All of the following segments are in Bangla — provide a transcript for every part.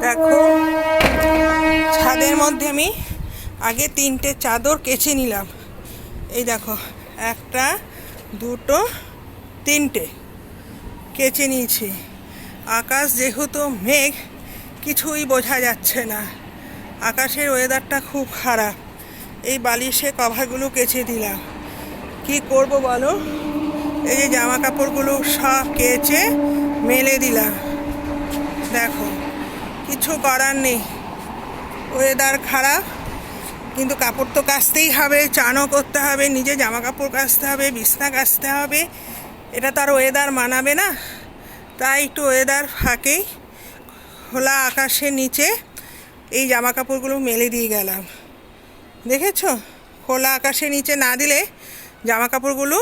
দেখো, ছাদের মধ্যে আমি আগে তিনটে চাদর কেচে নিলাম। এই দেখো, একটা, দুটো, তিনটে কেচে নিয়েছি। আকাশ যেহেতু মেঘ, কিছুই বোঝা যাচ্ছে না। আকাশের ওয়েদারটা খুব খারাপ। এই বালিশে কভারগুলো কেচে দিলাম। কি করব বলো? এই যে জামা কাপড়গুলো সব কেচে মেলে দিলাম। দেখো, কিছু করার নেই। ওয়েদার খারাপ, কিন্তু কাপড় তো কাচতেই হবে, চানও করতে হবে, নিজে জামা কাপড় কাচতে হবে, বিছনা কাচতে হবে। এটা তো আর ওয়েদার মানাবে না। তাই একটু ওয়েদার ফাঁকেই খোলা আকাশের নিচে এই জামা কাপড়গুলো মেলে দিয়ে গেলাম। দেখেছ? খোলা আকাশের নিচে না দিলে জামা কাপড়গুলো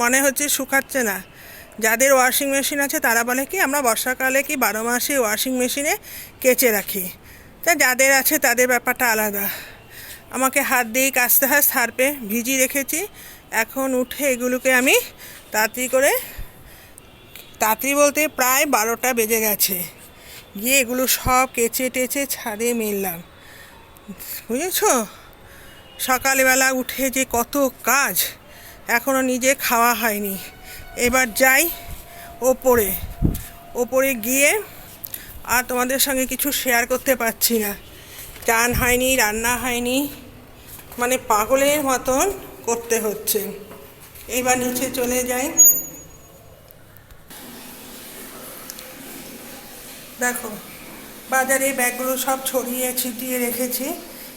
মনে হচ্ছে শুকাচ্ছে না। যাদের ওয়াশিং মেশিন আছে তারা বলে কি, আমরা বর্ষাকালে কি বারো মাসে ওয়াশিং মেশিনে কেচে রাখি। তা যাদের আছে তাদের ব্যাপারটা আলাদা। আমাকে হাত দিয়েই কাচতে হয়, সার্পে ভিজি রেখেছি। এখন উঠে এগুলোকে আমি তাড়াতাড়ি করে, তাড়াতাড়ি বলতে প্রায় বারোটা বেজে গেছে। গিয়ে এগুলো সব কেচে টেচে ছাদে মেললাম। বুঝেছ? সকালবেলা উঠে যে কত কাজ এখনও নিজে খাওয়া হয়নি। এবার যাই ওপরে। ওপরে গিয়ে আর তোমাদের সঙ্গে কিছু শেয়ার করতে পারছি না। চান হয়নি, রান্না হয়নি মানে পাগলের মতন করতে হচ্ছে। এবার নিচে চলে যাই। দেখো বাজারে ব্যাগগুলো সব ছড়িয়ে ছিটিয়ে রেখেছি।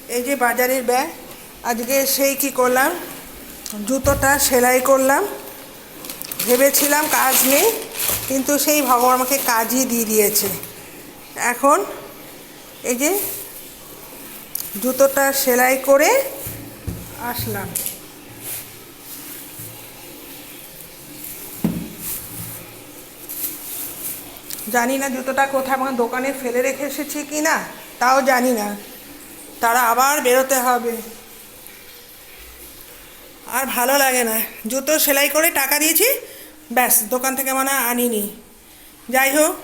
এই যে বাজারের ব্যাগ, আজকে সেই কি করলাম? জুতোটা সেলাই করলাম। ভেবেছিলাম কাজ নেই, কিন্তু সেই ভগবান আমাকে কাজই দিয়ে দিয়েছে। এখন এই যে জুতোটা সেলাই করে আসলাম। জানি না জুতোটা কোথায় আমার দোকানে ফেলে রেখে এসেছি কি না তাও জানি না। তারা আবার বেরোতে হবে। আর ভালো লাগে না। জুতো সেলাই করে টাকা দিয়েছি, ব্যাস, দোকান থেকে মানে আনিনি। যাই হোক,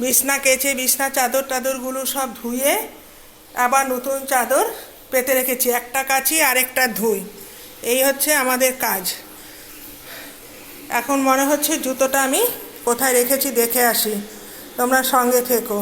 বিছনা কেচে, বিছনা, চাদর টাদরগুলো সব ধুয়ে আবার নতুন চাদর পেতে রেখেছি। একটা কাচি, আরেকটা ধুই। এই হচ্ছে আমাদের কাজ। এখন মনে হচ্ছে জুতোটা আমি কোথায় রেখেছি, দেখে আসি। তোমরা সঙ্গে থেকো।